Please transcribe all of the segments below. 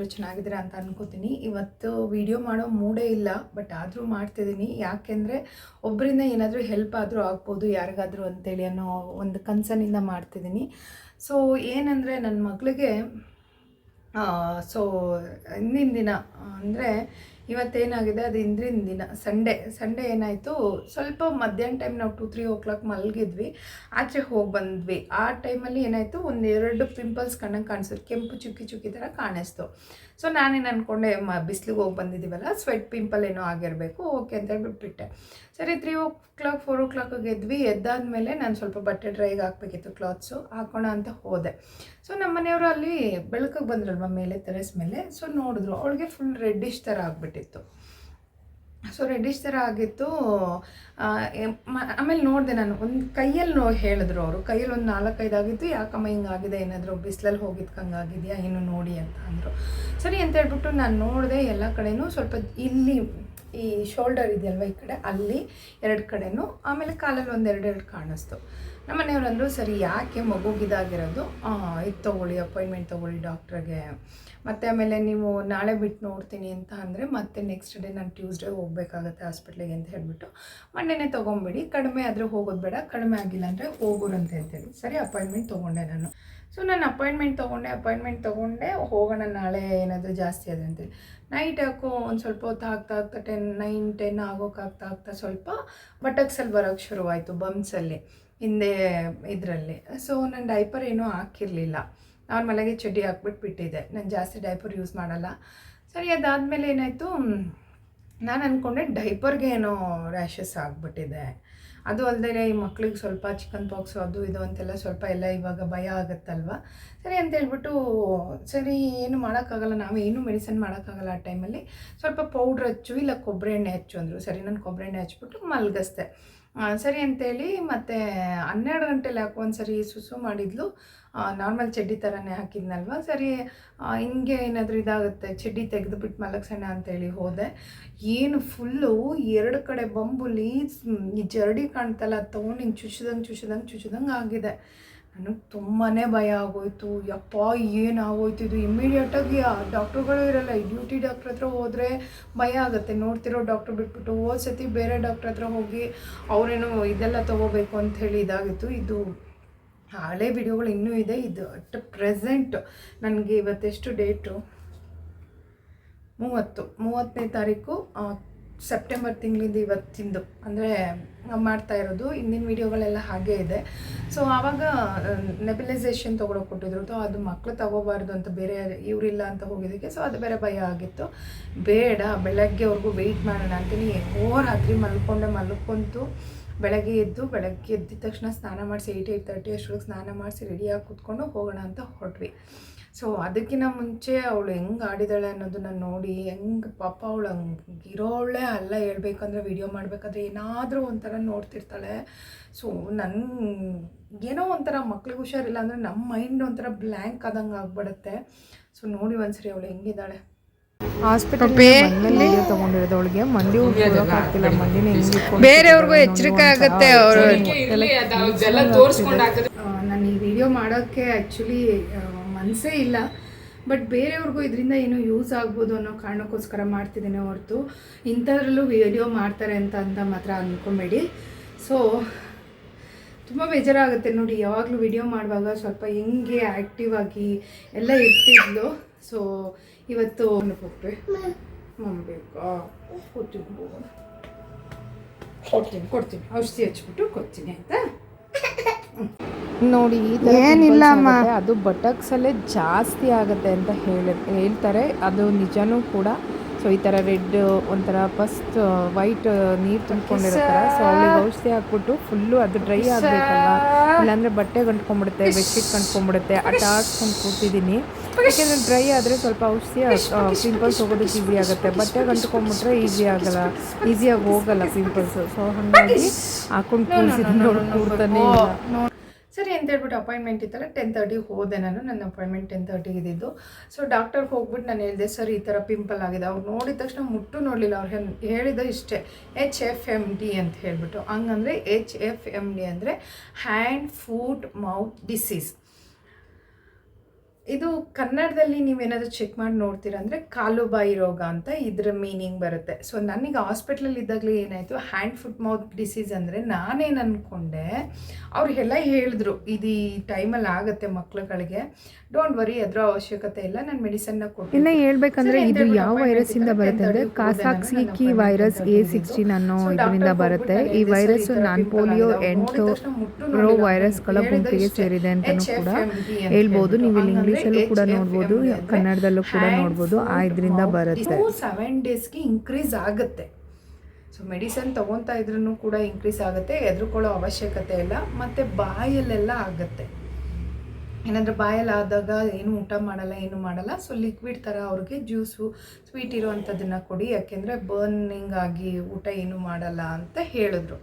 ಎಲ್ಲರೂ ಚೆನ್ನಾಗಿದ್ದೀರಾ ಅಂತ ಅನ್ಕೋತೀನಿ. ಇವತ್ತು ವಿಡಿಯೋ ಮಾಡೋ ಮೂಡೇ ಇಲ್ಲ ಬಟ್ ಆದರೂ ಮಾಡ್ತಿದ್ದೀನಿ. ಯಾಕೆಂದರೆ ಒಬ್ಬರಿಂದ ಏನಾದರೂ ಹೆಲ್ಪ್ ಆದರೂ ಆಗ್ಬೋದು, ಯಾರಿಗಾದರೂ ಅಂತೇಳಿ ಅನ್ನೋ ಒಂದು ಕನ್ಸರ್ನಿಂದ ಮಾಡ್ತಿದ್ದೀನಿ. ಸೊ ಏನಂದರೆ ನನ್ನ ಮಗಳಿಗೆ ಸೊ ಹಿಂದಿನ ದಿನ, ಅಂದರೆ ಇವತ್ತೇನಾಗಿದೆ? ಅದು ಇಂದ್ರಿನ ದಿನ. ಸಂಡೇ ಸಂಡೇ ಏನಾಯಿತು? ಸ್ವಲ್ಪ ಮಧ್ಯಾಹ್ನ ಟೈಮ್ ನಾವು ಟು ತ್ರೀ ಓ ಕ್ಲಾಕ್ ಮಲಗಿದ್ವಿ. ಆಚೆ ಹೋಗಿ ಬಂದ್ವಿ. ಆ ಟೈಮಲ್ಲಿ ಏನಾಯಿತು? ಒಂದೆರಡು ಪಿಂಪಲ್ಸ್ ಕಣ್ಣಂಗೆ ಕಾಣಿಸಿದ್ರು ಕೆಂಪು ಚುಕ್ಕಿ ಚುಕ್ಕಿ ಥರ ಕಾಣಿಸ್ತು. ಸೊ ನಾನೇನು ಅಂದ್ಕೊಂಡೆ ಮ, ಬಿಸಿಲಿಗೆ ಹೋಗಿ ಬಂದಿದ್ದೀವಲ್ಲ ಸ್ವೆಟ್ ಪಿಂಪಲ್ ಏನೋ ಆಗಿರಬೇಕು, ಓಕೆ ಅಂತ ಬಿಟ್ಬಿಟ್ಟೆ ಬಿಟ್ಟೆ ಸರಿ ತ್ರೀ ಓ ಕ್ಲಾಕ್ ಫೋರ್ ಓ ಕ್ಲಾಕಿಗೆ ಎದ್ವಿ, ಎದ್ದಾದ್ಮೇಲೆ ನಾನು ಸ್ವಲ್ಪ ಬಟ್ಟೆ ಡ್ರೈಗೆ ಹಾಕ್ಬೇಕಿತ್ತು ಕ್ಲಾತ್ಸು ಹಾಕೋಣ ಅಂತ ಹೋದೆ. ಸೊ ನಮ್ಮ ಮನೆಯವರು ಅಲ್ಲಿ ಬೆಳಕಿಗೆ ಬಂದ್ರಲ್ವ, ಮೇಲೆ ತೆರೆಸ್ ಮೇಲೆ? ಸೊ ನೋಡಿದ್ರು, ಅವಳಿಗೆ ಫುಲ್ ರೆಡ್ಡಿಶ್ ಥರ ಆಗಿಬಿಟ್ಟಿತ್ತು. ಸೊ ರೆಡ್ಡಿಶ್ ಥರ ಆಗಿತ್ತು. ಆಮೇಲೆ ನೋಡಿದೆ ನಾನು. ಒಂದು ಕೈಯಲ್ಲಿ ನೋ, ಹೇಳಿದ್ರು ಅವರು. ಕೈಯಲ್ಲಿ ಒಂದು ನಾಲ್ಕೈದು ಆಗಿತ್ತು. ಯಾಕಮ್ಮ ಹಿಂಗಾಗಿದೆ ಏನಾದರೂ ಬಿಸಿಲಲ್ಲಿ ಹೋಗಿದ್ಕಂಗಾಗಿದೆಯಾ ಏನು ನೋಡಿ ಅಂತ ಅಂದರು. ಸರಿ ಅಂತ ಹೇಳ್ಬಿಟ್ಟು ನಾನು ನೋಡಿದೆ ಎಲ್ಲ ಕಡೆಯೂ ಸ್ವಲ್ಪ ಇಲ್ಲಿ ಈ ಶೋಲ್ಡರ್ ಇದೆಯಲ್ವ ಈ ಕಡೆ? ಅಲ್ಲಿ ಎರಡು ಕಡೆನೂ, ಆಮೇಲೆ ಕಾಲಲ್ಲಿ ಒಂದು ಎರಡೆರಡು ಕಾಣಿಸ್ತು. ನಮ್ಮ ಸರಿ ಯಾಕೆ ಮಗುಗಿದಾಗಿರೋದು ಇದು ತೊಗೊಳ್ಳಿ ಅಪಾಯಿಂಟ್ಮೆಂಟ್ ತೊಗೊಳ್ಳಿ ಡಾಕ್ಟ್ರಿಗೆ. ಮತ್ತು ಆಮೇಲೆ ನೀವು ನಾಳೆ ಬಿಟ್ಟು ನೋಡ್ತೀನಿ ಅಂತ ಅಂದರೆ ಮತ್ತೆ ನೆಕ್ಸ್ಟ್ ಡೇ ನಾನು ಟ್ಯೂಸ್ಡೇ ಹೋಗಬೇಕಾಗತ್ತೆ ಹಾಸ್ಪಿಟ್ಲಿಗೆ ಅಂತ ಹೇಳಿಬಿಟ್ಟು ಮೊನ್ನೆನೇ ತೊಗೊಂಬಿಡಿ. ಕಡಿಮೆ ಆದರೆ ಹೋಗೋದು ಬೇಡ, ಕಡಿಮೆ ಆಗಿಲ್ಲ ಅಂದರೆ ಅಂತ ಅಂತೇಳಿ ಸರಿ ಅಪಾಯಿಂಟ್ಮೆಂಟ್ ತೊಗೊಂಡೆ ನಾನು. ಸೊ ನಾನು ಅಪಾಯಿಂಟ್ಮೆಂಟ್ ತೊಗೊಂಡೆ ಅಪಾಯಿಂಟ್ಮೆಂಟ್ ತೊಗೊಂಡೆ, ಹೋಗೋಣ ನಾಳೆ ಏನಾದರೂ ಜಾಸ್ತಿ ಅದ ಅಂತೇಳಿ ನೈಟ್ ಯಾಕೋ ಒಂದು ಸ್ವಲ್ಪ ಹೊತ್ತು ಆಗ್ತಾ ಆಗ್ತಾ ಟೆನ್ ನೈನ್ ಟೆನ್ ಆಗೋಕೆ ಆಗ್ತಾ ಸ್ವಲ್ಪ ಬಟಕ್ಸಲ್ಲಿ ಬರೋಕ್ಕೆ ಶುರುವಾಯಿತು ಬಮ್ಸಲ್ಲಿ ಹಿಂದೆ ಇದರಲ್ಲಿ. ಸೊ ನಾನು ಡೈಪರ್ ಏನೂ ಹಾಕಿರಲಿಲ್ಲ. ನಾರ್ಮಲಾಗಿ ಚಡ್ಡಿ ಹಾಕ್ಬಿಟ್ಟು ಬಿಟ್ಟಿದ್ದೆ ನಾನು ಜಾಸ್ತಿ ಡೈಪರ್ ಯೂಸ್ ಮಾಡಲ್ಲ. ಸರಿ, ಅದಾದಮೇಲೆ ಏನಾಯಿತು? ನಾನು ಅಂದ್ಕೊಂಡೆ ಡೈಪರ್ಗೆ ಏನೋ ರ್ಯಾಷಸ್ ಆಗಿಬಿಟ್ಟಿದೆ. ಅದು ಅಲ್ಲದೆ ಈ ಮಕ್ಳಿಗೆ ಸ್ವಲ್ಪ ಚಿಕನ್ ಪಾಕ್ಸು ಅದು ಇದು ಅಂತೆಲ್ಲ ಸ್ವಲ್ಪ ಎಲ್ಲ ಇವಾಗ ಭಯ ಆಗುತ್ತಲ್ವ? ಸರಿ ಅಂತ ಹೇಳ್ಬಿಟ್ಟು, ಸರಿ ಏನು ಮಾಡೋಕ್ಕಾಗಲ್ಲ, ನಾವು ಏನು ಮೆಡಿಸನ್ ಮಾಡೋಕ್ಕಾಗಲ್ಲ ಆ ಟೈಮಲ್ಲಿ ಸ್ವಲ್ಪ ಪೌಡ್ರ್ ಹಚ್ಚು, ಇಲ್ಲ ಕೊಬ್ಬರಿ ಎಣ್ಣೆ ಹಚ್ಚು ಅಂದರು. ಸರಿ, ನಾನು ಕೊಬ್ಬರಿ ಎಣ್ಣೆ ಹಚ್ಬಿಟ್ಟು ಮಲಗಿಸ್ದೆ. ಸರಿ ಅಂತೇಳಿ ಮತ್ತು ಹನ್ನೆರಡು ಗಂಟೆಲಿ ಯಾಕೋ ಒಂದು ಸರಿ ಸುಸು ಮಾಡಿದ್ಲು. ನಾರ್ಮಲ್ ಚಡ್ಡಿ ಥರನೇ ಹಾಕಿದ್ನಲ್ವ? ಸರಿ ಹಿಂಗೆ ಏನಾದರೂ ಇದಾಗುತ್ತೆ, ಚಡ್ಡಿ ತೆಗೆದುಬಿಟ್ಟು ಮಲಗ್ಸೋಣ ಅಂತೇಳಿ ಹೋದೆ. ಏನು ಫುಲ್ಲು ಎರಡು ಕಡೆ ಬಂಬುಲಿ ಈ ಜರಡಿ ಕಾಣ್ತಲ್ಲ, ತೊಗೊಂಡು ಹಿಂಗೆ ಚುಚ್ಚಿದಂಗೆ ಚುಚ್ಚಿದಂಗೆ ಚುಚ್ಚಿದಂಗೆ ಆಗಿದೆ. ನನಗೆ ತುಂಬಾ ಭಯ ಆಗೋಯ್ತು. ಯಪ್ಪ, ಏನು ಆಗೋಯ್ತು ಇದು? ಇಮ್ಮಿಡಿಯೇಟಾಗಿ ಆ ಡಾಕ್ಟ್ರುಗಳು ಇರಲ್ಲ. ಡ್ಯೂಟಿ ಡಾಕ್ಟ್ರ್ ಹತ್ರ ಹೋದರೆ ಭಯ ಆಗುತ್ತೆ. ನೋಡ್ತಿರೋ ಡಾಕ್ಟ್ರ್ ಬಿಟ್ಬಿಟ್ಟು ಹೋದ ಸತಿ ಬೇರೆ ಡಾಕ್ಟ್ರ್ ಹತ್ರ ಹೋಗಿ ಅವರೇನು ಇದೆಲ್ಲ ತೊಗೋಬೇಕು ಅಂತ ಹೇಳಿ ಇದಾಗಿತ್ತು. ಇದು ಹಳೆ ವಿಡಿಯೋಗಳು ಇನ್ನೂ ಇದೆ. ಇದು ಅಟ್ ಪ್ರೆಸೆಂಟ್ ನನಗೆ ಇವತ್ತೆಷ್ಟು ಡೇಟು? ಮೂವತ್ತು. ಮೂವತ್ತನೇ ತಾರೀಕು ಸೆಪ್ಟೆಂಬರ್ ತಿಂಗಳಿಂದ ಇವತ್ತಿಂದು. ಅಂದರೆ ಮಾಡ್ತಾ ಇರೋದು. ಹಿಂದಿನ ವೀಡಿಯೋಗಳೆಲ್ಲ ಹಾಗೇ ಇದೆ. ಸೊ ಆವಾಗ ನೆಬಿಲೈಸೇಷನ್ ತೊಗೊಳಕ್ಕೆ ಕೊಟ್ಟಿದ್ರು. ಸೊ ಅದು ಮಕ್ಕಳು ತಗೋಬಾರ್ದು ಅಂತ ಬೇರೆ ಇವರಿಲ್ಲ ಅಂತ ಹೋಗಿದ್ದಕ್ಕೆ ಸೊ ಅದು ಬೇರೆ ಭಯ ಆಗಿತ್ತು. ಬೇಡ ಬೆಳಗ್ಗೆವರೆಗೂ ವೆಯ್ಟ್ ಮಾಡೋಣ ಅಂತೀನಿ ಓ ರಾತ್ರಿ ಮಲ್ಕೊಂಡೆ, ಮಲ್ಕೊಂತು ಬೆಳಗ್ಗೆ ಎದ್ದು, ಬೆಳಗ್ಗೆ ಎದ್ದಿದ ತಕ್ಷಣ ಸ್ನಾನ ಮಾಡಿಸಿ ಏಯ್ಟ್ ಏಯ್ಟ್ ತರ್ಟಿ ಅಷ್ಟೊಳಗೆ ಸ್ನಾನ ಮಾಡಿಸಿ ರೆಡಿಯಾಗಿ ಕೂತ್ಕೊಂಡು ಹೋಗೋಣ ಅಂತ ಹೊರಟ್ವಿ. ಸೊ ಅದಕ್ಕಿಂತ ಮುಂಚೆ ಅವಳು ಹೆಂಗೆ ಆಡಿದಾಳೆ ಅನ್ನೋದನ್ನ ನೋಡಿ ಹೆಂಗೆ ಪಾಪ ಅವಳು ಹಂಗೆ ಇರೋಳೆ ಅಲ್ಲ ಹೇಳ್ಬೇಕಂದ್ರೆ ವಿಡಿಯೋ ಮಾಡಬೇಕಾದ್ರೆ ಏನಾದರೂ ಒಂಥರ ನೋಡ್ತಿರ್ತಾಳೆ. ಸೊ ನನ್ನ ಏನೋ ಒಂಥರ ಮಕ್ಳಿಗೆ ಹುಷಾರಿಲ್ಲ ಅಂದರೆ ನಮ್ಮ ಮೈಂಡ್ ಒಂಥರ ಬ್ಲ್ಯಾಂಕ್ ಆದಂಗೆ ಆಗ್ಬಿಡುತ್ತೆ. ಸೊ ನೋಡಿ ಒಂದ್ಸರಿ ಅವಳು ಹೆಂಗಿದ್ದಾಳೆ ಹಾಸ್ಪಿಟಲ್ ತಗೊಂಡಿರೋದು ಅವಳಿಗೆ. ಮಂಡಿ ಆಗ್ತಿಲ್ಲ ಮಂದಿನ ಬೇರೆಯವ್ರಿಗೂ ಎಚ್ಚರಿಕೆ ಆಗುತ್ತೆ ಅವರು. ನಾನು ಈ ವಿಡಿಯೋ ಮಾಡೋಕ್ಕೆ ಆ್ಯಕ್ಚುಲಿ ಮನಸ್ಸೇ ಇಲ್ಲ. ಬಟ್ ಬೇರೆಯವ್ರಿಗೂ ಇದರಿಂದ ಏನು ಯೂಸ್ ಆಗ್ಬೋದು ಅನ್ನೋ ಕಾರಣಕ್ಕೋಸ್ಕರ ಮಾಡ್ತಿದ್ದೇನೆ ಹೊರತು ಇಂಥದ್ರಲ್ಲೂ ವಿಡಿಯೋ ಮಾಡ್ತಾರೆ ಅಂತ ಅಂತ ಮಾತ್ರ ಅಂದ್ಕೊಬೇಡಿ ಸೊ ತುಂಬ ಬೇಜಾರಾಗುತ್ತೆ ನೋಡಿ, ಯಾವಾಗಲೂ ವಿಡಿಯೋ ಮಾಡುವಾಗ ಸ್ವಲ್ಪ ಹೆಂಗೆ ಆ್ಯಕ್ಟಿವ್ ಆಗಿ ಎಲ್ಲ ಇರ್ತಿದ್ಲು. ಸೊ ಇವತ್ತು ಹೋಗ್ರೆ ಮಮ್ಮಿ ಬೇಕಾ? ಕೊಡ್ತೀನಿ ಕೊಡ್ತೀನಿ ಕೊಡ್ತೀನಿ. ಔಷಧಿ ಹಚ್ಬಿಟ್ಟು ಕೊಡ್ತೀನಿ, ಆಯಿತಾ? ನೋಡಿ ಏನಿಲ್ಲ ಅಮ್ಮ. ಅದು ಬಟಕ್ಸಲ್ಲೇ ಜಾಸ್ತಿ ಆಗುತ್ತೆ ಅಂತ ಹೇಳಿ ಹೇಳ್ತಾರೆ. ಅದು ನಿಜನೂ ಕೂಡ. ಸೊ ಈ ಥರ ರೆಡ್ ಒಂಥರ ಫಸ್ಟ್ ವೈಟ್ ನೀರು ತುಂಬಿಕೊಂಡಿರ್ತಾರೆ ಸೊ ಅಲ್ಲಿಗೆ ಔಷಧಿ ಹಾಕ್ಬಿಟ್ಟು ಫುಲ್ಲು ಅದು ಡ್ರೈ ಆಗಬೇಕಲ್ಲ ಇಲ್ಲಾಂದರೆ ಬಟ್ಟೆ ಗಂಟ್ಕೊಂಡ್ಬಿಡುತ್ತೆ ಬೆಡ್ಶೀಟ್ ಗಂಟ್ಕೊಂಡ್ಬಿಡುತ್ತೆ. ಆಟ ಆಡ್ಸ್ಕೊಂಡು ಕೂತಿದ್ದೀನಿ ಯಾಕೆಂದರೆ ಡ್ರೈ ಆದರೆ ಸ್ವಲ್ಪ ಔಷಧಿ ಪಿಂಪಲ್ಸ್ ಹೋಗೋದಕ್ಕೆ ಈಸಿ ಆಗುತ್ತೆ. ಬಟ್ಟೆ ಗಂಟ್ಕೊಂಡ್ಬಿಟ್ರೆ ಈಸಿ ಆಗಲ್ಲ. ಈಸಿಯಾಗಿ ಹೋಗಲ್ಲ ಪಿಂಪಲ್ಸ್ ಸೊ ಹಾಗಾಗಿ ಹಾಕೊಂಡು ಕೂರ್ತಾನೆ ಇಲ್ಲ. ಸರಿ ಅಂತ ಹೇಳ್ಬಿಟ್ಟು ಅಪಾಯಿಂಟ್ಮೆಂಟ್ ಇತ್ತಲ್ಲ ಟೆನ್ ತರ್ಟಿಗೆ ಹೋದೆ ನಾನು. ನನ್ನ ಅಪಾಯಿಂಟ್ಮೆಂಟ್ ಟೆನ್ ತರ್ಟಿಗೆ ಇದ್ದಿದ್ದು. ಸೊ ಡಾಕ್ಟರ್ಗೆ ಹೋಗ್ಬಿಟ್ಟು ನಾನು ಹೇಳಿದೆ ಸರ್ ಈ ಥರ ಪಿಂಪಲ್ ಆಗಿದೆ. ಅವ್ರು ನೋಡಿದ ತಕ್ಷಣ ಮುಟ್ಟು ನೋಡಲಿಲ್ಲ. ಅವ್ರು ಹೇಳಿದ ಇಷ್ಟೇ ಎಚ್ ಎಫ್ ಎಂ ಡಿ ಅಂತ ಹೇಳ್ಬಿಟ್ಟು. ಹಂಗಂದರೆ ಎಚ್ ಎಫ್ ಎಂ ಡಿ ಅಂದರೆ ಹ್ಯಾಂಡ್ ಫೂಟ್ ಮೌತ್ ಡಿಸೀಸ್ ಇದು ಕನ್ನಡದಲ್ಲಿ ನೀವೇನಾದರೂ ಚೆಕ್ ಮಾಡಿ ನೋಡ್ತೀರಾ ಅಂದರೆ ಕಾಲು ಬಾಯಿ ರೋಗ ಅಂತ ಇದರ ಮೀನಿಂಗ್ ಬರುತ್ತೆ. ಸೊ ನನಗೆ ಹಾಸ್ಪಿಟ್ಲಲ್ಲಿ ಇದ್ದಾಗಲೇ ಏನಾಯಿತು ಹ್ಯಾಂಡ್ ಫುಟ್ ಮೌತ್ ಡಿಸೀಸ್ ಅಂದರೆ ನಾನೇನು ಅಂದ್ಕೊಂಡೆ ಅವ್ರಿಗೆಲ್ಲ ಹೇಳಿದ್ರು, ಇದು ಈ ಟೈಮಲ್ಲಿ ಆಗುತ್ತೆ ಮಕ್ಳುಗಳಿಗೆ. ಡೋಂಟ್ ವರಿ ಅದ್ರ ಅವಶ್ಯಕತೆ ಇಲ್ಲ. ನಾನು ಮೆಡಿಸನ್ನ ಕೊಟ್ಟು ಇನ್ನ ಹೇಳ್ಬೇಕಂದ್ರೆ ಇದು ಯಾವ ವೈರಸ್ ಇಂದ ಬರುತ್ತೆ ಅಂದ್ರೆ ಕಾಸಾಕ್ಸಿಕಿ ವೈರಸ್ ಎ ಸಿಕ್ಸ್ಟೀನ್ ಅನ್ನೋ ಇದರಿಂದ ಬರುತ್ತೆ. ಈ ವೈರಸ್ ನಾನ್ ಪೋಲಿಯೋ ಎಂಟೋ ಪ್ರೋ ಎಂಟು ನೋಡಿದ ತಕ್ಷಣ ಮುಟ್ಟು ರೋ ನೋಡಿಲ್ಲ. ವೈರಸ್ಗಳ ಗುಂಪಿಗೆ ಸೇರಿದೆ ಅಂತಲೂ ಕೂಡ ಹೇಳ್ಬೋದು. ನೀವು ಇಲ್ಲಿ ಇಂಗ್ಲಿಷ್ ಇಂಗ್ಲೀಷಲ್ಲೂ ಕೂಡ ನೋಡ್ಬೋದು. ಕನ್ನಡದಲ್ಲೂ ಕೂಡ ನೋಡ್ಬೋದು. ಆ ಇದರಿಂದ ಬರುತ್ತೆ. ಸೆವೆನ್ ಡೇಸ್ಗೆ ಇನ್ಕ್ರೀಸ್ ಆಗುತ್ತೆ. ಸೊ ಮೆಡಿಸನ್ ತೊಗೊತಾ ಇದ್ರೂ ಕೂಡ ಇನ್ಕ್ರೀಸ್ ಆಗುತ್ತೆ. ಹೆದರ್ಕೊಳ್ಳೋ ಅವಶ್ಯಕತೆ ಇಲ್ಲ. ಮತ್ತೆ ಬಾಯಲ್ಲೆಲ್ಲ ಆಗುತ್ತೆ. ಏನಾದರೂ ಬಾಯಲ್ಲಿ ಆದಾಗ ಏನು ಊಟ ಮಾಡಲ್ಲ, ಏನು ಮಾಡಲ್ಲ ಸೊ ಲಿಕ್ವಿಡ್ ಥರ ಅವ್ರಿಗೆ ಜ್ಯೂಸು ಸ್ವೀಟ್ ಇರೋವಂಥದ್ದನ್ನು ಕೊಡಿ, ಯಾಕೆಂದರೆ ಬರ್ನಿಂಗ್ ಆಗಿ ಊಟ ಏನು ಮಾಡಲ್ಲ ಅಂತ ಹೇಳಿದ್ರು.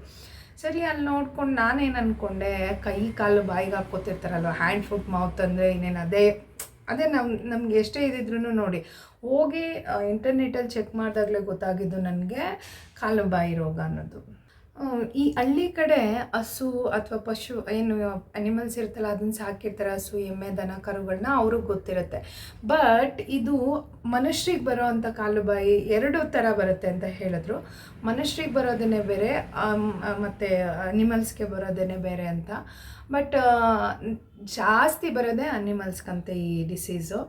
ಸರಿ, ಅಲ್ಲಿ ನೋಡ್ಕೊಂಡು ನಾನೇನು ಅಂದ್ಕೊಂಡೆ ಕೈ ಕಾಲು ಬಾಯಿಗೆ ಹಾಕ್ಕೋತಿರ್ತಾರಲ್ವ ಹ್ಯಾಂಡ್ ಫುಟ್ ಮೌತ್ ಅಂದರೆ ಇನ್ನೇನು ಅದೇ ಅದೇ ನಮ್ಮ ನಮ್ಗೆ ಎಷ್ಟೇ ಇದ್ದಿದ್ರು ನೋಡಿ. ಹೋಗಿ ಇಂಟರ್ನೆಟಲ್ಲಿ ಚೆಕ್ ಮಾಡಿದಾಗಲೇ ಗೊತ್ತಾಗಿದ್ದು ನನಗೆ ಕಾಲು ಬಾಯಿ ರೋಗ ಅನ್ನೋದು. ಈ ಹಳ್ಳಿ ಕಡೆ ಹಸು ಅಥವಾ ಪಶು ಏನು ಅನಿಮಲ್ಸ್ ಇರುತ್ತಲ್ಲ, ಅದನ್ನ ಸಾಕಿರ್ತಾರೆ, ಹಸು, ಎಮ್ಮೆ, ದನ ಕರುಗಳನ್ನ ಅವ್ರಿಗೆ ಗೊತ್ತಿರುತ್ತೆ. ಬಟ್ ಇದು ಮನುಷ್ಯರಿಗೆ ಬರೋ ಅಂಥ ಕಾಲುಬಾಯಿ ಎರಡು ಥರ ಬರುತ್ತೆ ಅಂತ ಹೇಳಿದ್ರು. ಮನುಷ್ಯರಿಗೆ ಬರೋದೇನೆ ಬೇರೆ ಮತ್ತೆ ಅನಿಮಲ್ಸ್ಗೆ ಬರೋದೇನೆ ಬೇರೆ ಅಂತ. ಬಟ್ ಜಾಸ್ತಿ ಬರೋದೇ ಅನಿಮಲ್ಸ್ಗಂತೆ ಈ disease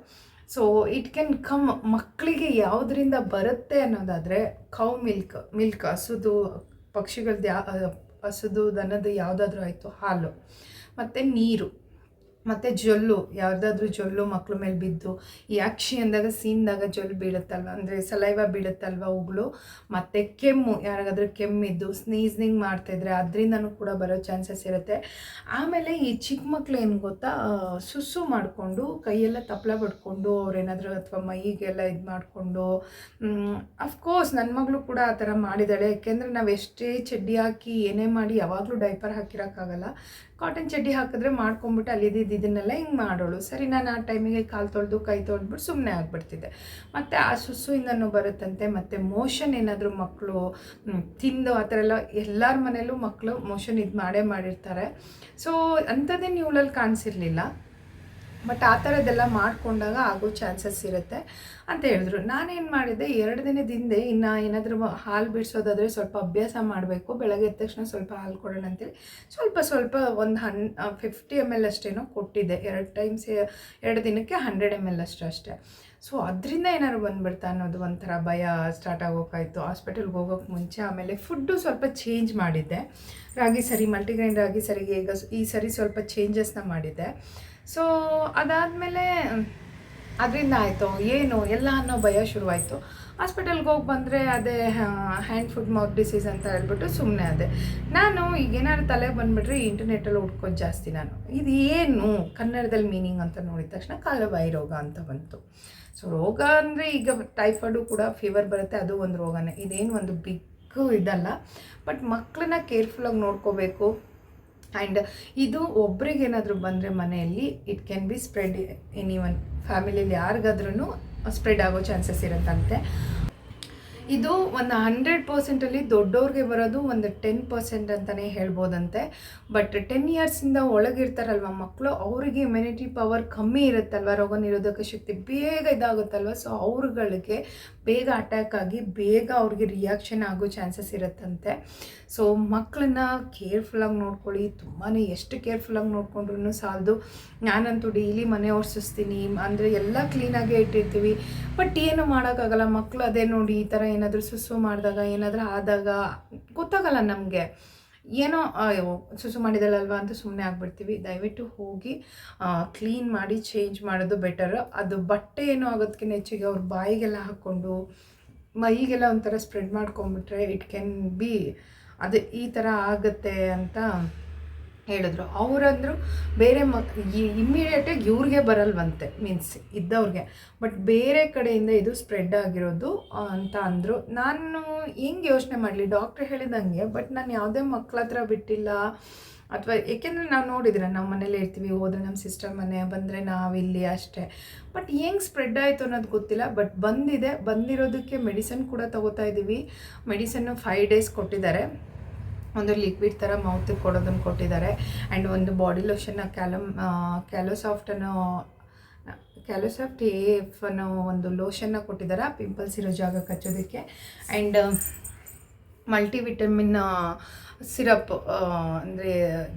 so it can come ಮಕ್ಕಳಿಗೆ ಯಾವುದರಿಂದ ಬರುತ್ತೆ ಅನ್ನೋದಾದರೆ ಕೌ ಮಿಲ್ಕ್ ಮಿಲ್ಕ್ ಹಸುದು ಪಕ್ಷಿಗಳದ್ದು ಯಾ ಹಸುದು ದನದ್ದು ಯಾವುದಾದ್ರೂ ಆಯಿತು ಹಾಲು. ಮತ್ತು ನೀರು. ಮತ್ತು ಜೊಲ್ಲು, ಯಾವುದಾದ್ರೂ ಜೊಲ್ಲು ಮಕ್ಳ ಮೇಲೆ ಬಿದ್ದು, ಈ ಅಕ್ಷಿ ಅಂದಾಗ, ಸೀನ್ದಾಗ ಜೊಲ್ಲು ಬೀಳುತ್ತಲ್ವ? ಅಂದರೆ ಸಲೈವ ಬೀಳುತ್ತಲ್ವ ಉಗುಳು? ಮತ್ತು ಕೆಮ್ಮು, ಯಾರಿಗಾದ್ರೂ ಕೆಮ್ಮಿದ್ದು ಸ್ನೀಸ್ನಿಂಗ್ ಮಾಡ್ತಾಯಿದ್ರೆ ಅದರಿಂದನೂ ಕೂಡ ಬರೋ ಚಾನ್ಸಸ್ ಇರುತ್ತೆ. ಆಮೇಲೆ ಈ ಚಿಕ್ಕ ಮಕ್ಕಳು ಏನು ಗೊತ್ತಾ ಸುಸು ಸುಸ್ಸು ಮಾಡಿಕೊಂಡು, ಕೈಯೆಲ್ಲ ತಪ್ಪಲ ಬಡ್ಕೊಂಡು ಅವ್ರೇನಾದರೂ ಅಥವಾ ಮೈಗೆಲ್ಲ ಇದು ಮಾಡಿಕೊಂಡು ಅಫ್ಕೋರ್ಸ್ ನನ್ನ ಮಗಳು ಕೂಡ ಆ ಥರ ಮಾಡಿದ್ದಾಳೆ. ಯಾಕೆಂದರೆ ನಾವು ಎಷ್ಟೇ ಚಡ್ಡಿ ಹಾಕಿ ಏನೇ ಮಾಡಿ ಯಾವಾಗಲೂ ಡೈಪರ್ ಹಾಕಿರೋಕ್ಕಾಗಲ್ಲ. ಕಾಟನ್ ಚಡ್ಡಿ ಹಾಕಿದ್ರೆ ಮಾಡ್ಕೊಂಬಿಟ್ಟು ಅಲ್ಲಿದ್ದು ಇದನ್ನೆಲ್ಲ ಹಿಂಗೆ ಮಾಡೋಳು. ಸರಿ, ನಾನು ಆ ಟೈಮಿಗೆ ಕಾಲು ತೊಳೆದು ಕೈ ತೊಳೆದ್ಬಿಟ್ಟು ಸುಮ್ಮನೆ ಆಗಿಬಿಡ್ತಿದ್ದೆ. ಮತ್ತು ಆ ಸುಸ್ಸುಯಿಂದನೂ ಬರುತ್ತಂತೆ, ಮತ್ತು ಮೋಷನ್ ಏನಾದರೂ ಮಕ್ಕಳು ತಿಂದು ಆ ಥರ ಎಲ್ಲ, ಎಲ್ಲರ ಮನೇಲೂ ಮಕ್ಕಳು ಮೋಷನ್ ಇದು ಮಾಡೇ ಮಾಡಿರ್ತಾರೆ. ಸೊ ಅಂಥದ್ದೇ ಇವಳಲ್ಲಿ ಕಾಣಿಸಿರ್ಲಿಲ್ಲ. ಬಟ್ ಆ ಥರದ್ದೆಲ್ಲ ಮಾಡಿಕೊಂಡಾಗ ಆಗೋ ಚಾನ್ಸಸ್ ಇರುತ್ತೆ ಅಂತ ಹೇಳಿದ್ರು. ನಾನೇನು ಮಾಡಿದೆ, ಎರಡು ದಿನದ ಹಿಂದೆ ಇನ್ನು ಏನಾದರೂ ಹಾಲು ಬಿಡಿಸೋದಾದರೆ ಸ್ವಲ್ಪ ಅಭ್ಯಾಸ ಮಾಡಬೇಕು, ಬೆಳಗ್ಗೆ ಎದ್ದ ತಕ್ಷಣ ಸ್ವಲ್ಪ ಹಾಲು ಕೊಡೋಣ ಅಂತೇಳಿ ಸ್ವಲ್ಪ ಸ್ವಲ್ಪ ಒಂದು ಹನ್ ಫಿಫ್ಟಿ ಎಂ ಎಲ್ ಅಷ್ಟೇನೋ ಕೊಟ್ಟಿದ್ದೆ. ಎರಡು ಟೈಮ್ಸ್ ಎರಡು ದಿನಕ್ಕೆ ಹಂಡ್ರೆಡ್ ಎಂ ಎಲ್ ಅಷ್ಟು ಅಷ್ಟೇ. ಸೊ ಅದರಿಂದ ಏನಾದ್ರು ಬಂದ್ಬಿಡ್ತಾ ಅನ್ನೋದು ಒಂಥರ ಭಯ ಸ್ಟಾರ್ಟ್ ಆಗೋಕ್ಕಾಯ್ತು ಹಾಸ್ಪಿಟಲ್ಗೆ ಹೋಗೋಕ್ಕೆ ಮುಂಚೆ ಆಮೇಲೆ ಫುಡ್ಡು ಸ್ವಲ್ಪ ಚೇಂಜ್ ಮಾಡಿದ್ದೆ. ರಾಗಿ ಸರಿ ಮಲ್ಟಿಗ್ರೈನ್ ರಾಗಿ ಸರಿಗೆ ಈಗ ಈ ಸರಿ ಸ್ವಲ್ಪ ಚೇಂಜಸ್ನ ಮಾಡಿದ್ದೆ. ಸೊ ಅದಾದಮೇಲೆ, ಅದರಿಂದ ಆಯಿತು. ಏನು, ಎಲ್ಲ ಅನ್ನೋ ಭಯ ಶುರುವಾಯಿತು. ಹಾಸ್ಪಿಟಲ್ಗೆ ಹೋಗಿ ಬಂದರೆ ಅದೇ ಹ್ಯಾಂಡ್ ಫುಡ್ ಮೌತ್ ಡಿಸೀಸ್ ಅಂತ ಹೇಳ್ಬಿಟ್ಟು ಸುಮ್ಮನೆ ಅದೇ ನಾನು ಈಗ ಏನಾದ್ರು ತಲೆ ಬಂದುಬಿಟ್ರೆ ಇಂಟರ್ನೆಟಲ್ಲಿ ಹುಡ್ಕೋದು ಜಾಸ್ತಿ ನಾನು. ಇದು ಏನು? ಕನ್ನಡದಲ್ಲಿ ಮೀನಿಂಗ್ ಅಂತ ನೋಡಿದ ತಕ್ಷಣ ಕಾಲುಬಾಯಿ ರೋಗ ಅಂತ ಬಂತು. ಸೊ ರೋಗ ಅಂದರೆ ಈಗ ಟೈಫಾಯ್ಡು ಕೂಡ ಫೀವರ್ ಬರುತ್ತೆ, ಅದು ಒಂದು ರೋಗನೇ. ಇದೇನು ಒಂದು ಬಿಗ್ಗು ಇದಲ್ಲ. ಬಟ್ ಮಕ್ಕಳನ್ನ ಕೇರ್ಫುಲ್ಲಾಗಿ ನೋಡ್ಕೋಬೇಕು. ಆ್ಯಂಡ್ ಇದು ಒಬ್ರಿಗೇನಾದರೂ ಬಂದರೆ ಮನೆಯಲ್ಲಿ it can be spread any one ಫ್ಯಾಮಿಲಿಯಲ್ಲಿ ಯಾರಿಗಾದ್ರೂ ಸ್ಪ್ರೆಡ್ ಆಗೋ ಚಾನ್ಸಸ್ ಇರುತ್ತಂತೆ. ಇದು ಒಂದು ಹಂಡ್ರೆಡ್ ಪರ್ಸೆಂಟಲ್ಲಿ ದೊಡ್ಡವ್ರಿಗೆ ಬರೋದು ಒಂದು ಟೆನ್ ಪರ್ಸೆಂಟ್ ಅಂತಲೇ ಹೇಳ್ಬೋದಂತೆ. ಬಟ್ ಟೆನ್ ಇಯರ್ಸಿಂದ ಒಳಗಿರ್ತಾರಲ್ವ ಮಕ್ಕಳು ಅವರಿಗೆ ಇಮ್ಯುನಿಟಿ ಪವರ್ ಕಮ್ಮಿ ಇರುತ್ತಲ್ವ ರೋಗ ನಿರೋಧಕ ಶಕ್ತಿ ಬೇಗ ಇದಾಗುತ್ತಲ್ವ? ಸೊ ಅವ್ರುಗಳಿಗೆ ಬೇಗ ಅಟ್ಯಾಕ್ ಆಗಿ ಬೇಗ ಅವ್ರಿಗೆ ರಿಯಾಕ್ಷನ್ ಆಗೋ ಚಾನ್ಸಸ್ ಇರುತ್ತಂತೆ. ಸೊ ಮಕ್ಕಳನ್ನ ಕೇರ್ಫುಲ್ಲಾಗಿ ನೋಡ್ಕೊಳ್ಳಿ. ತುಂಬಾ ಎಷ್ಟು ಕೇರ್ಫುಲ್ಲಾಗಿ ನೋಡ್ಕೊಂಡ್ರು ಸಾಲದು. ನಾನಂತೂ ಡೈಲಿ ಮನೆ ಒರೆಸಿಸ್ತೀನಿ. ಅಂದರೆ ಎಲ್ಲ ಕ್ಲೀನಾಗೇ ಇಟ್ಟಿರ್ತೀವಿ. ಬಟ್ ಏನು ಮಾಡೋಕ್ಕಾಗಲ್ಲ. ಮಕ್ಕಳು ಅದೇ ನೋಡಿ ಈ ಥರ ಏನಾದರೂ ಸುಸು ಮಾಡಿದಾಗ, ಏನಾದರೂ ಆದಾಗ ಗೊತ್ತಾಗಲ್ಲ ನಮಗೆ. ಏನೋ ಸುಸು ಮಾಡಿದಳಲ್ವ ಅಂತ ಸುಮ್ಮನೆ ಆಗಿಬಿಡ್ತೀವಿ. ದಯವಿಟ್ಟು ಹೋಗಿ ಕ್ಲೀನ್ ಮಾಡಿ ಚೇಂಜ್ ಮಾಡೋದು ಬೆಟರ್ ಅದು ಬಟ್ಟೆ ಏನೋ ಆಗೋದಕ್ಕಿಂತ ಹೆಚ್ಚಿಗೆ ಅವ್ರ ಬಾಯಿಗೆಲ್ಲ ಹಾಕ್ಕೊಂಡು, ಮೈಗೆಲ್ಲ ಒಂಥರ ಸ್ಪ್ರೆಡ್ ಮಾಡ್ಕೊಂಬಿಟ್ರೆ ಇಟ್ ಕ್ಯಾನ್ ಬಿ ಅದು ಈ ಥರ ಆಗುತ್ತೆ ಅಂತ ಹೇಳಿದ್ರು. ಅವರಂದ್ರು ಬೇರೆ ಮಕ್ ಇಮ್ಮಿಡಿಯೇಟಾಗಿ ಇವ್ರಿಗೆ ಬರಲ್ವಂತೆ ಮೀನ್ಸ್ ಇದ್ದವ್ರಿಗೆ. ಬಟ್ ಬೇರೆ ಕಡೆಯಿಂದ ಇದು ಸ್ಪ್ರೆಡ್ ಆಗಿರೋದು ಅಂತ ಅಂದರು. ನಾನು ಹೆಂಗೆ ಯೋಚನೆ ಮಾಡಲಿ ಡಾಕ್ಟ್ರ್ ಹೇಳಿದಂಗೆ ಬಟ್ ನಾನು ಯಾವುದೇ ಮಕ್ಳ ಹತ್ರ ಬಿಟ್ಟಿಲ್ಲ. ಅಥವಾ ಏಕೆಂದರೆ ನಾವು ನೋಡಿದ್ರೆ, ನಾವು ಮನೇಲೇ ಇರ್ತೀವಿ, ಹೋದ್ರೆ ನಮ್ಮ ಸಿಸ್ಟರ್ ಮನೆ, ಬಂದರೆ ನಾವಿಲ್ಲಿ ಅಷ್ಟೇ. ಬಟ್ ಹೆಂಗೆ ಸ್ಪ್ರೆಡ್ ಆಯಿತು ಅನ್ನೋದು ಗೊತ್ತಿಲ್ಲ ಬಟ್ ಬಂದಿದೆ. ಬಂದಿರೋದಕ್ಕೆ ಮೆಡಿಸನ್ ಕೂಡ ತಗೋತಾ ಇದ್ದೀವಿ ಮೆಡಿಸನ್ನು ಫೈವ್ ಡೇಸ್ ಕೊಟ್ಟಿದ್ದಾರೆ. ಒಂದು ಲಿಕ್ವಿಡ್ ಥರ ಮೌತ್ ಕೊಡೋದನ್ನು ಕೊಟ್ಟಿದ್ದಾರೆ. ಆ್ಯಂಡ್ ಒಂದು ಬಾಡಿ ಲೋಷನ್ನ ಕ್ಯಾಲಮ್ ಅನ್ನೋ ಕ್ಯಾಲೋಸಾಫ್ಟ್ ಎ ಎಫ್ ಅನ್ನೋ ಒಂದು ಲೋಷನ್ನ ಕೊಟ್ಟಿದ್ದಾರೆ. ಪಿಂಪಲ್ಸ್ ಇರೋ ಜಾಗ ಕಚ್ಚೋದಕ್ಕೆ. ಆ್ಯಂಡ್ ಮಲ್ಟಿವಿಟಮಿನ್ ಸಿರಪ್ ಅಂದರೆ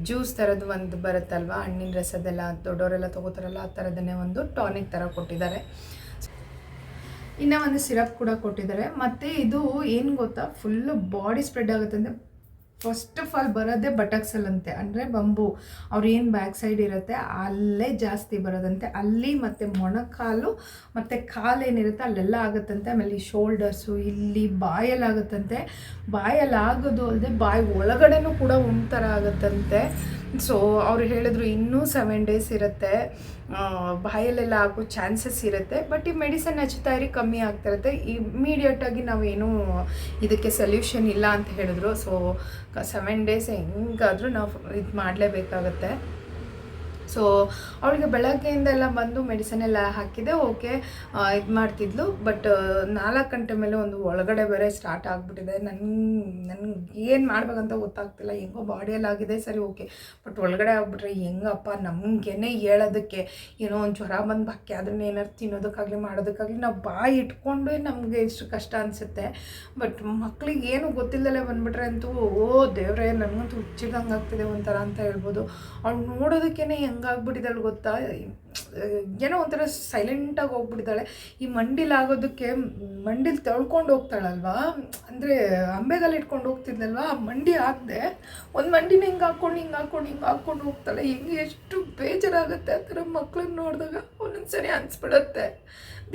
ಜ್ಯೂಸ್ ಥರದ್ದು ಒಂದು ಬರುತ್ತಲ್ವ? ಹಣ್ಣಿನ ರಸದೆಲ್ಲ, ದೊಡ್ಡವರೆಲ್ಲ ತೊಗೋತಾರಲ್ಲ, ಆ ಥರದನ್ನೇ ಒಂದು ಟಾನಿಕ್ ಥರ ಕೊಟ್ಟಿದ್ದಾರೆ. ಇನ್ನು ಒಂದು ಸಿರಪ್ ಕೂಡ ಕೊಟ್ಟಿದ್ದಾರೆ. ಮತ್ತು ಇದು ಏನು ಗೊತ್ತಾ? ಫುಲ್ಲು ಬಾಡಿ ಸ್ಪ್ರೆಡ್ ಆಗುತ್ತೆ ಅಂದರೆ ಫಸ್ಟ್ ಆಫ್ ಆಲ್ ಬರೋದೇ ಬಟಕ್ಸಲ್ಲಂತೆ, ಅಂದರೆ ಬಂಬು. ಅವ್ರೇನು ಬ್ಯಾಕ್ ಸೈಡ್ ಇರುತ್ತೆ ಅಲ್ಲೇ ಜಾಸ್ತಿ ಬರೋದಂತೆ. ಅಲ್ಲಿ ಮತ್ತು ಮೊಣಕಾಲು ಮತ್ತು ಕಾಲು ಏನಿರುತ್ತೆ ಅಲ್ಲೆಲ್ಲ ಆಗುತ್ತಂತೆ. ಆಮೇಲೆ ಈ ಶೋಲ್ಡರ್ಸು ಇಲ್ಲಿ ಬಾಯಲ್ಲಾಗುತ್ತಂತೆ. ಬಾಯಲ್ಲಿ ಆಗೋದು ಅಲ್ಲದೆ ಬಾಯಿ ಒಳಗಡೆನೂ ಕೂಡ ಒಂಥರ ಆಗುತ್ತಂತೆ. ಸೊ ಅವ್ರು ಹೇಳಿದ್ರು ಇನ್ನೂ ಸೆವೆನ್ ಡೇಸ್ ಇರುತ್ತೆ. ಬಾಯಲ್ಲೆಲ್ಲ ಆಗೋ ಚಾನ್ಸಸ್ ಇರುತ್ತೆ. ಬಟ್ ಈ ಮೆಡಿಸನ್ ಹಚ್ತಾ ಇರಿ ಕಮ್ಮಿ ಆಗ್ತಾ ಇರುತ್ತೆ ಇಮಿಡಿಯೇಟಾಗಿ ನಾವೇನು ಇದಕ್ಕೆ ಸೊಲ್ಯೂಷನ್ ಇಲ್ಲ ಅಂತ ಹೇಳಿದ್ರು. ಸೊ ಸೆವೆನ್ ಡೇಸ್ ಹೆಂಗಾದರೂ ನಾವು ಇದು ಮಾಡಲೇಬೇಕಾಗತ್ತೆ. ಸೊ ಅವಳಿಗೆ ಬೆಳಗ್ಗೆಯಿಂದ ಎಲ್ಲ ಬಂದು ಮೆಡಿಸನ್ ಎಲ್ಲ ಹಾಕಿದೆ ಓಕೆ ಇದು ಮಾಡ್ತಿದ್ಲು. ಬಟ್ ನಾಲ್ಕು ಗಂಟೆ ಮೇಲೆ ಒಂದು ಒಳಗಡೆ ಬೇರೆ ಸ್ಟಾರ್ಟ್ ಆಗಿಬಿಟ್ಟಿದೆ. ನನ್ನ ನನ್ಗೆ ಏನು ಮಾಡ್ಬೇಕಂತ ಗೊತ್ತಾಗ್ತಿಲ್ಲ. ಹೆಂಗೋ ಬಾಡಿಯಲ್ಲಿ ಆಗಿದೆ, ಸರಿ ಓಕೆ ಬಟ್ ಒಳಗಡೆ ಆಗ್ಬಿಟ್ರೆ ಹೆಂಗಪ್ಪ, ನಮಗೇನೆ ಹೇಳೋದಕ್ಕೆ ಏನೋ ಒಂದು ಜ್ವರ ಬಂದು ಬಾಕಿ. ಅದನ್ನ ಏನಾರು ತಿನ್ನೋದಕ್ಕಾಗಲಿ, ಮಾಡೋದಕ್ಕಾಗಲಿ ನಾವು ಬಾಯಿ ಇಟ್ಕೊಂಡೇ ನಮಗೆ ಇಷ್ಟು ಕಷ್ಟ ಅನಿಸುತ್ತೆ. ಬಟ್ ಮಕ್ಳಿಗೆ ಏನು ಗೊತ್ತಿಲ್ಲದಲ್ಲೇ ಬಂದುಬಿಟ್ರೆ ಅಂತೂ, ಓ ದೇವ್ರೆ, ನನಗಂತೂ ಹುಚ್ಚಿದಂಗೆ ಆಗ್ತಿದೆ ಒಂಥರ ಅಂತ ಹೇಳ್ಬೋದು. ಅವ್ಳು ನೋಡೋದಕ್ಕೇನೆ ಹೆಂಗಾಗ್ಬಿಟ್ಟಿದ್ದಾಳೆ ಗೊತ್ತಾ? ಏನೋ ಒಂಥರ ಸೈಲೆಂಟಾಗಿ ಹೋಗ್ಬಿಟ್ಟಿದ್ದಾಳೆ. ಈ ಮಂಡಿಲ್ ಆಗೋದಕ್ಕೆ ಮಂಡಿಲ್ ತೊಳ್ಕೊಂಡು ಹೋಗ್ತಾಳಲ್ವಾ? ಅಂದರೆ ಅಂಬೆಗಲ್ಲಿ ಇಟ್ಕೊಂಡು ಹೋಗ್ತಿದ್ಲಲ್ವಾ ಆ ಮಂಡಿ ಆಗದೆ ಒಂದು ಮಂಡಿನ ಹಿಂಗೆ ಹಾಕ್ಕೊಂಡು ಹಿಂಗೆ ಹಾಕ್ಕೊಂಡು ಹಿಂಗೆ ಹಾಕ್ಕೊಂಡು ಹೋಗ್ತಾಳೆ. ಹೆಂಗೆ ಎಷ್ಟು ಬೇಜಾರಾಗುತ್ತೆ ಆ ಥರ ಮಕ್ಳನ್ನ ನೋಡಿದಾಗ. ಒಂದೊಂದ್ಸರಿ ಅನ್ಸ್ಬಿಡತ್ತೆ.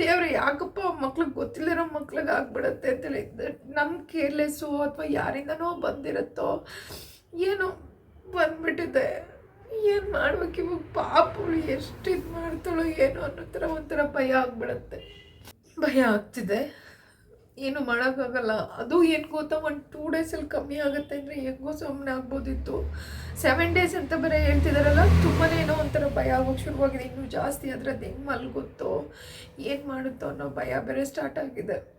ದೇವ್ರು, ಯಾಕಪ್ಪ ಮಕ್ಳಿಗೆ ಗೊತ್ತಿಲ್ಲದಿರೋ ಮಕ್ಳಿಗೆ ಆಗ್ಬಿಡತ್ತೆ ಅಂತೇಳಿ. ನಮ್ಮ ಕೇರ್ಲೆಸ್ಸು ಅಥವಾ ಯಾರಿಂದನೋ ಬಂದಿರುತ್ತೋ ಏನೋ ಬಂದ್ಬಿಟ್ಟಿದೆ. ಏನು ಮಾಡ್ಬೇಕು ಇವಾಗ ಪಾಪಗಳು ಎಷ್ಟು ಇದು ಮಾಡ್ತಾಳೋ ಏನೋ ಅನ್ನೋ ಥರ ಒಂಥರ ಭಯ ಆಗ್ಬಿಡುತ್ತೆ. ಭಯ ಆಗ್ತಿದೆ. ಏನು ಮಾಡೋಕ್ಕಾಗಲ್ಲ. ಅದು ಏನು ಗೊತ್ತಾ ಒಂದು ಟೂ ಡೇಸಲ್ಲಿ ಕಮ್ಮಿ ಆಗುತ್ತೆ ಅಂದರೆ ಹೆಂಗೋ ಸುಮ್ಮನೆ ಆಗ್ಬೋದಿತ್ತು. ಸೆವೆನ್ ಡೇಸ್ ಅಂತ ಬರೀ ಹೇಳ್ತಿದ್ದಾರಲ್ಲ ತುಂಬಾ ಏನೋ ಒಂಥರ ಭಯ ಆಗೋಕ್ಕೆ ಶುರುವಾಗಿದೆ. ಇನ್ನೂ ಜಾಸ್ತಿ ಆದರೆ ಅದು ಹೆಂಗೆ ಮಲ್ಗುತ್ತೋ, ಏನು ಮಾಡುತ್ತೋ ಅನ್ನೋ ಭಯ ಬೇರೆ ಸ್ಟಾರ್ಟ್ ಆಗಿದೆ.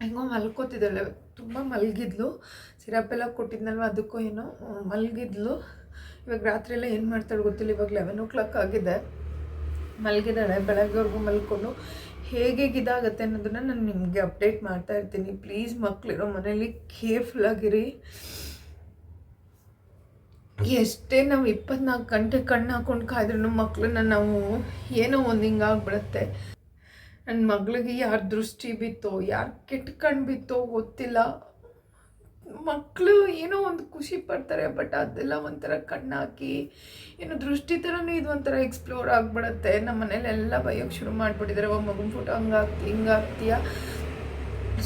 ಹೆಂಗೋ ಮಲ್ಕೋತಿದ್ದಾಳೆ. ತುಂಬ ಮಲಗಿದ್ಲು. ಸಿರಪ್ ಎಲ್ಲ ಕೊಟ್ಟಿದ್ನಲ್ವ, ಅದಕ್ಕೂ ಏನೋ ಮಲಗಿದ್ಲು. ಇವಾಗ ರಾತ್ರಿ ಎಲ್ಲ ಏನು ಮಾಡ್ತಾಳೆ ಗೊತ್ತಿಲ್ಲ, ಇವಾಗ ಲೆವೆನ್ ಓ ಕ್ಲಾಕ್ ಆಗಿದೆ. ಮಲಗಿದ್ದಾಳೆ, ಬೆಳಗ್ಗೆವರೆಗೂ ಮಲ್ಕೊಂಡು ಹೇಗೆ ಇದಾಗತ್ತೆ ಅನ್ನೋದನ್ನ ನಾನು ನಿಮಗೆ ಅಪ್ಡೇಟ್ ಮಾಡ್ತಾ ಇರ್ತೀನಿ. ಪ್ಲೀಸ್ ಮಕ್ಕಳಿರೋ ಮನೇಲಿ ಕೇರ್ಫುಲ್ ಆಗಿರಿ. ಎಷ್ಟೇ ನಾವು ಇಪ್ಪತ್ನಾಲ್ಕು ಗಂಟೆ ಕಣ್ಣು ಹಾಕೊಂಡು ಕಾಯ್ದ್ರೂ ಮಕ್ಕಳನ್ನ ನಾವು ಏನೋ ಒಂದು ಹಿಂಗಾಗ್ಬಿಡುತ್ತೆ ನನ್ನ ಮಗಳಿಗೆ ಯಾರ ದೃಷ್ಟಿ ಬಿತ್ತೋ, ಯಾರು ಕೆಟ್ಟ ಕಣ್ಣು ಬಿತ್ತೋ ಗೊತ್ತಿಲ್ಲ. ಮಕ್ಕಳು ಏನೋ ಒಂದು ಖುಷಿ ಪಡ್ತಾರೆ ಬಟ್ ಅದೆಲ್ಲ ಒಂಥರ ಕಣ್ಣಾಕಿ, ಏನು ದೃಷ್ಟಿ ಥರನೂ ಇದು ಒಂಥರ ಎಕ್ಸ್ಪ್ಲೋರ್ ಆಗಿಬಿಡುತ್ತೆ. ನಮ್ಮ ಮನೇಲೆಲ್ಲ ಬೈಯೋಕ್ಕೆ ಶುರು ಮಾಡಿಬಿಟ್ಟಿದ್ದಾರೆ ಒಬ್ಬ ಮಗನ ಫೋಟೋ ಹಂಗಾಗ್ತಿ ಹಿಂಗಾಗ್ತೀಯ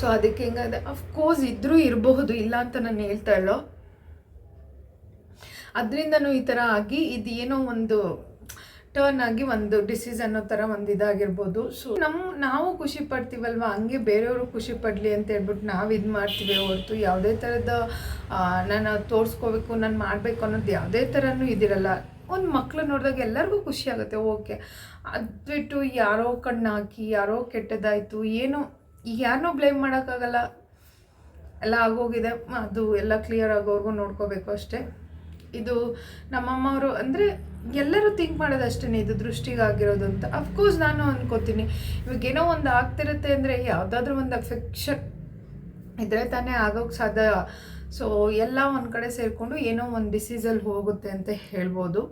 ಸೊ ಅದಕ್ಕೆ ಹಿಂಗಾದ ಅಫ್ಕೋರ್ಸ್ ಇದ್ದರೂ ಇರಬಹುದು, ಇಲ್ಲ ಅಂತ ನಾನು ಹೇಳ್ತಾ ಇಲ್ಲೋ? ಅದರಿಂದನೂ ಈ ಥರ ಆಗಿ, ಇದು ಏನೋ ಒಂದು ಟರ್ನ್ ಆಗಿ ಒಂದು ಡಿಸೀಸ್ ಅನ್ನೋ ಥರ ಒಂದು ಇದಾಗಿರ್ಬೋದು. ಸೊ ನಮ್ಮ ನಾವು ಖುಷಿ ಪಡ್ತೀವಲ್ವ? ಹಂಗೆ ಬೇರೆಯವರು ಖುಷಿ ಪಡಲಿ ಅಂತ ಹೇಳ್ಬಿಟ್ಟು ನಾವು ಇದು ಮಾಡ್ತೀವಿ ಹೊರತು ಯಾವುದೇ ಥರದ ನಾನು ತೋರಿಸ್ಕೋಬೇಕು, ನಾನು ಮಾಡಬೇಕು ಅನ್ನೋದು ಯಾವುದೇ ಥರನೂ ಇದಿರಲ್ಲ. ಒಂದು ಮಕ್ಕಳು ನೋಡಿದಾಗ ಎಲ್ಲರಿಗೂ ಖುಷಿ ಆಗುತ್ತೆ. ಓಕೆ, ಅದು ಬಿಟ್ಟು ಯಾರೋ ಕಣ್ಣು ಹಾಕಿ ಯಾರೋ ಕೆಟ್ಟದಾಯಿತು, ಏನೋ ಯಾರನ್ನೂ ಬ್ಲೇಮ್ ಮಾಡೋಕ್ಕಾಗಲ್ಲ. ಎಲ್ಲ ಆಗೋಗಿದೆ. ಅದು ಎಲ್ಲ ಕ್ಲಿಯರ್ ಆಗೋವರೆಗೂ ನೋಡ್ಕೋಬೇಕು ಅಷ್ಟೇ. ಇದು ನಮ್ಮಮ್ಮವರು ಅಂದರೆ ಎಲ್ಲರೂ ಥಿಂಕ್ ಮಾಡೋದು ಅಷ್ಟೇ ಇದು ದೃಷ್ಟಿಗಾಗಿರೋದು ಅಂತ ಅಫ್ಕೋರ್ಸ್ ನಾನು ಅನ್ಕೋತೀನಿ. ಇವಾಗ ಏನೋ ಒಂದು ಆಗ್ತಿರುತ್ತೆ ಅಂದರೆ ಯಾವುದಾದ್ರೂ ಒಂದು ಅಫೆಕ್ಷನ್ ಇದ್ರೆ ತಾನೇ ಆಗೋಕ್ಕೆ ಸಾಧ್ಯ. ಸೊ ಎಲ್ಲ ಒಂದು ಕಡೆ ಸೇರಿಕೊಂಡು ಏನೋ ಒಂದು ಡಿಸೀಸಲ್ಲಿ ಹೋಗುತ್ತೆ ಅಂತ ಹೇಳ್ಬೋದು.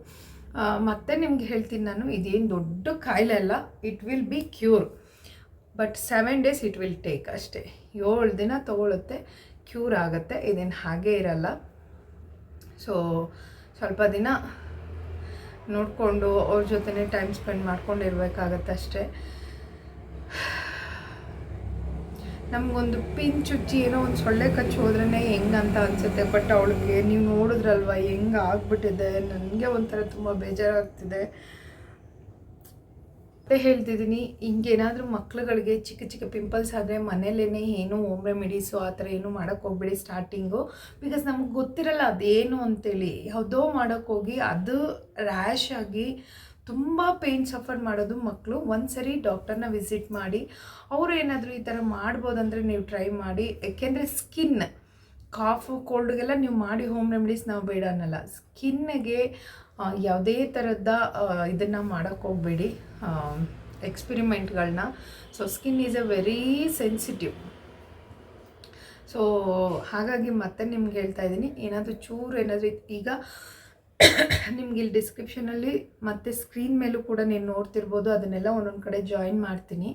ಮತ್ತೆ ನಿಮ್ಗೆ ಹೇಳ್ತೀನಿ ನಾನು, ಇದೇನು ದೊಡ್ಡ ಕಾಯಿಲೆ ಅಲ್ಲ it will be cure but seven days it will take ಅಷ್ಟೇ. ಏಳು ದಿನ ತೊಗೊಳುತ್ತೆ ಕ್ಯೂರ್ ಆಗುತ್ತೆ, ಇದೇನು ಹಾಗೇ ಇರಲ್ಲ. ಸೊ ಸ್ವಲ್ಪ ದಿನ ನೋಡಿಕೊಂಡು ಅವ್ರ ಜೊತೆನೇ ಟೈಮ್ ಸ್ಪೆಂಡ್ ಮಾಡ್ಕೊಂಡು ಇರಬೇಕಾಗತ್ತೆ ಅಷ್ಟೇ. ನಮಗೊಂದು ಪಿನ್ ಚುಚ್ಚಿ ಏನೋ ಒಂದು ಸೊಳ್ಳೆ ಕಚ್ಚಿ ಹೋದ್ರೇ ಹೆಂಗೆ ಅಂತ ಅನಿಸುತ್ತೆ ಬಟ್ ಅವಳಿಗೆ ನೀವು ನೋಡಿದ್ರಲ್ವ, ಹೆಂಗೆ ಆಗ್ಬಿಟ್ಟಿದೆ, ನನಗೆ ಒಂಥರ ತುಂಬ ಬೇಜಾರಾಗ್ತಿದೆ. ಅದೇ ಹೇಳ್ತಿದ್ದೀನಿ, ಹಿಂಗೇನಾದರೂ ಮಕ್ಳುಗಳಿಗೆ ಚಿಕ್ಕ ಚಿಕ್ಕ ಪಿಂಪಲ್ಸ್ ಆದರೆ ಮನೇಲೇ ಏನು ಹೋಮ್ ರೆಮಿಡೀಸು ಆ ಥರ ಏನು ಮಾಡೋಕ್ಕೆ ಹೋಗ್ಬೇಡಿ ಸ್ಟಾರ್ಟಿಂಗು ಬಿಕಾಸ್ ನಮ್ಗೆ ಗೊತ್ತಿರಲ್ಲ ಅದೇನು ಅಂತೇಳಿ. ಯಾವುದೋ ಮಾಡೋಕ್ಕೆ ಹೋಗಿ ಅದು ರ್ಯಾಶ್ ಆಗಿ ತುಂಬ ಪೇಯ್ನ್ ಸಫರ್ ಮಾಡೋದು ಮಕ್ಕಳು ಒಂದು ಸರಿ ಡಾಕ್ಟರ್ನ ವಿಸಿಟ್ ಮಾಡಿ, ಅವರು ಏನಾದರೂ ಈ ಥರ ಮಾಡ್ಬೋದಂದರೆ ನೀವು ಟ್ರೈ ಮಾಡಿ. ಯಾಕೆಂದರೆ ಸ್ಕಿನ್ ಕಾಫು ಕೋಲ್ಡ್ಗೆಲ್ಲ ನೀವು ಮಾಡಿ ಹೋಮ್ ರೆಮಿಡೀಸ್ ನಾವು ಬೇಡ ಅನ್ನಲ್ಲ. ಸ್ಕಿನ್ನಿಗೆ ಯಾವುದೇ ಥರದ ಇದನ್ನು ಮಾಡೋಕ್ಕೆ ಹೋಗಬೇಡಿ. ಎಕ್ಸ್ಪಿರಿಮೆಂಟ್ಗಳನ್ನ so skin is a very sensitive so ಹಾಗಾಗಿ ಮತ್ತೆ ನಿಮ್ಗೆ ಹೇಳ್ತಾ ಇದ್ದೀನಿ, ಏನಾದರೂ ಚೂರು ಏನಾದರೂ ಈಗ ನಿಮ್ಗೆ ಇಲ್ಲಿ ಡಿಸ್ಕ್ರಿಪ್ಷನಲ್ಲಿ ಮತ್ತು ಸ್ಕ್ರೀನ್ ಮೇಲೂ ಕೂಡ ನೀವು ನೋಡ್ತಿರ್ಬೋದು, ಅದನ್ನೆಲ್ಲ ಒಂದೊಂದು ಕಡೆ ಜಾಯಿನ್ ಮಾಡ್ತೀನಿ.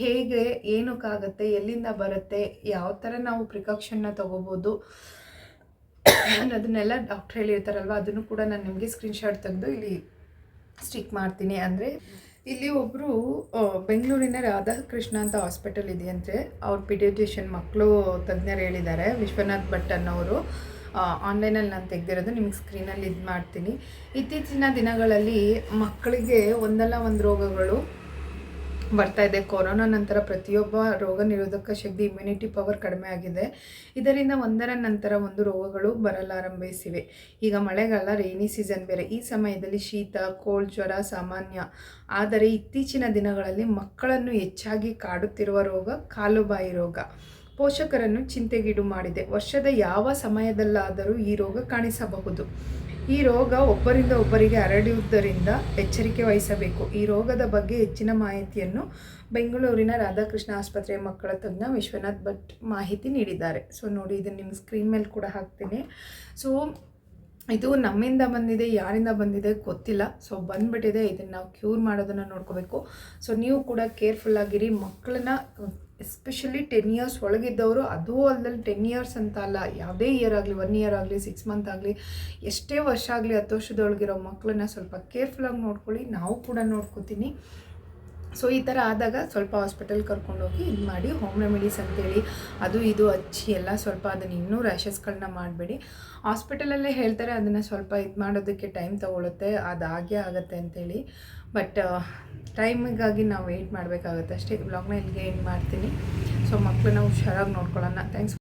ಹೇಗೆ, ಏನಕ್ಕಾಗತ್ತೆ, ಎಲ್ಲಿಂದ ಬರುತ್ತೆ ಯಾವ ಥರ ನಾವು ಪ್ರಿಕಾಕ್ಷನ್ನ ತೊಗೋಬೋದು ಅನ್ನೋದನ್ನೆಲ್ಲ ಡಾಕ್ಟ್ರ್ ಹೇಳಿರ್ತಾರಲ್ವ, ಅದನ್ನು ಕೂಡ ನಾನು ನಿಮಗೆ ಸ್ಕ್ರೀನ್ಶಾಟ್ ತೆಗೆದು ಇಲ್ಲಿ ಸ್ಟಿಕ್ ಮಾಡ್ತೀನಿ. ಅಂದರೆ ಇಲ್ಲಿ ಒಬ್ಬರು ಬೆಂಗಳೂರಿನ ರಾಧಾಕೃಷ್ಣ ಅಂತ ಹಾಸ್ಪಿಟಲ್ ಇದೆಯಂತೆ ಅವ್ರ ಪಿಡಿಯೋಟಿಷಿಯನ್ ಮಕ್ಕಳು ತಜ್ಞರು ಹೇಳಿದ್ದಾರೆ, ವಿಶ್ವನಾಥ್ ಭಟ್ ಅನ್ನೋರು. ಆನ್ಲೈನಲ್ಲಿ ನಾನು ತೆಗೆದಿರೋದು ನಿಮಗೆ ಸ್ಕ್ರೀನಲ್ಲಿ ಇದು ಮಾಡ್ತೀನಿ. ಇತ್ತೀಚಿನ ದಿನಗಳಲ್ಲಿ ಮಕ್ಕಳಿಗೆ ಒಂದಲ್ಲ ಒಂದು ರೋಗಗಳು ಬರ್ತಾ ಇದೆ. ಕೊರೋನಾ ನಂತರ ಪ್ರತಿಯೊಬ್ಬ ರೋಗ ನಿರೋಧಕ ಶಕ್ತಿ ಇಮ್ಯುನಿಟಿ ಪವರ್ ಕಡಿಮೆ ಆಗಿದೆ. ಇದರಿಂದ ಒಂದರ ನಂತರ ಒಂದು ರೋಗಗಳು ಬರಲಾರಂಭಿಸಿವೆ. ಈಗ ಮಳೆಗಾಲ ರೈನಿ ಸೀಸನ್ ಬೇರೆ. ಈ ಸಮಯದಲ್ಲಿ ಶೀತ ಕೋಲ್ಡ್ ಜ್ವರ ಸಾಮಾನ್ಯ. ಆದರೆ ಇತ್ತೀಚಿನ ದಿನಗಳಲ್ಲಿ ಮಕ್ಕಳನ್ನು ಹೆಚ್ಚಾಗಿ ಕಾಡುತ್ತಿರುವ ರೋಗ ಕಾಲುಬಾಯಿ ರೋಗ. ಪೋಷಕರನ್ನು ಚಿಂತೆಗೀಡು ಮಾಡಿದೆ. ವರ್ಷದ ಯಾವ ಸಮಯದಲ್ಲಾದರೂ ಈ ರೋಗ ಕಾಣಿಸಬಹುದು. ಈ ರೋಗ ಒಬ್ಬರಿಂದ ಒಬ್ಬರಿಗೆ ಹರಡುವುದರಿಂದ ಎಚ್ಚರಿಕೆ ವಹಿಸಬೇಕು. ಈ ರೋಗದ ಬಗ್ಗೆ ಹೆಚ್ಚಿನ ಮಾಹಿತಿಯನ್ನು ಬೆಂಗಳೂರಿನ ರಾಧಾಕೃಷ್ಣ ಆಸ್ಪತ್ರೆಯ ಮಕ್ಕಳ ತಜ್ಞ ವಿಶ್ವನಾಥ್ ಭಟ್ ಮಾಹಿತಿ ನೀಡಿದ್ದಾರೆ. ಸೊ ನೋಡಿ, ಇದನ್ನು ನಿಮ್ಮ ಸ್ಕ್ರೀನ್ ಮೇಲೆ ಕೂಡ ಹಾಕ್ತೀನಿ. ಸೊ ಇದು ನಮ್ಮಿಂದ ಬಂದಿದೆ, ಯಾರಿಂದ ಬಂದಿದೆ ಗೊತ್ತಿಲ್ಲ. ಸೊ ಬಂದ್ಬಿಟ್ಟಿದೆ, ಇದನ್ನು ನಾವು ಕ್ಯೂರ್ ಮಾಡೋದನ್ನು ನೋಡ್ಕೋಬೇಕು. ಸೊ ನೀವು ಕೂಡ ಕೇರ್ಫುಲ್ ಆಗಿರಿ. ಮಕ್ಕಳನ್ನ ಎಸ್ಪೆಷಲಿ ಟೆನ್ ಇಯರ್ಸ್ ಒಳಗಿದ್ದವರು, ಅದೂ ಅಲ್ಲದಲ್ಲಿ ಟೆನ್ ಇಯರ್ಸ್ ಅಂತ ಅಲ್ಲ, ಯಾವುದೇ ಇಯರ್ ಆಗಲಿ ಒನ್ ಇಯರ್ ಆಗಲಿ ಸಿಕ್ಸ್ ಮಂತ್ ಆಗಲಿ, ಎಷ್ಟೇ ವರ್ಷ ಆಗಲಿ, ಹತ್ತು ವರ್ಷದೊಳಗಿರೋ ಮಕ್ಕಳನ್ನ ಸ್ವಲ್ಪ ಕೇರ್ಫುಲ್ಲಾಗಿ ನೋಡ್ಕೊಳ್ಳಿ, ನಾವು ಕೂಡ ನೋಡ್ಕೋತೀನಿ. ಸೊ ಈ ಥರ ಆದಾಗ ಸ್ವಲ್ಪ ಹಾಸ್ಪಿಟಲ್ ಕರ್ಕೊಂಡೋಗಿ ಇದು ಮಾಡಿ ಹೋಮ್ ರೆಮಿಡೀಸ್ ಅಂತೇಳಿ, ಅದು ಇದು ಹಚ್ಚಿ ಎಲ್ಲ ಸ್ವಲ್ಪ ಅದನ್ನು ಇನ್ನೂ ರ್ಯಾಷಸ್ಗಳನ್ನ ಮಾಡಬೇಡಿ. ಹಾಸ್ಪಿಟಲಲ್ಲೇ ಹೇಳ್ತಾರೆ, ಅದನ್ನು ಸ್ವಲ್ಪ ಇದು ಮಾಡೋದಕ್ಕೆ ಟೈಮ್ ತೊಗೊಳುತ್ತೆ, ಅದಾಗೇ ಆಗುತ್ತೆ ಅಂತೇಳಿ. ಬಟ್ ಟೈಮಿಗಾಗಿ ನಾವು ವೆಯ್ಟ್ ಮಾಡಬೇಕಾಗುತ್ತೆ ಅಷ್ಟೇ. ಬ್ಲಾಗ್ನ ಇಲ್ಲಿಗೆ ಏನು ಮಾಡ್ತೀನಿ. ಸೊ ಮಕ್ಕಳನ್ನ ಹುಷಾರಾಗಿ ನೋಡ್ಕೊಳ್ಳೋಣ. ಥ್ಯಾಂಕ್ಸ್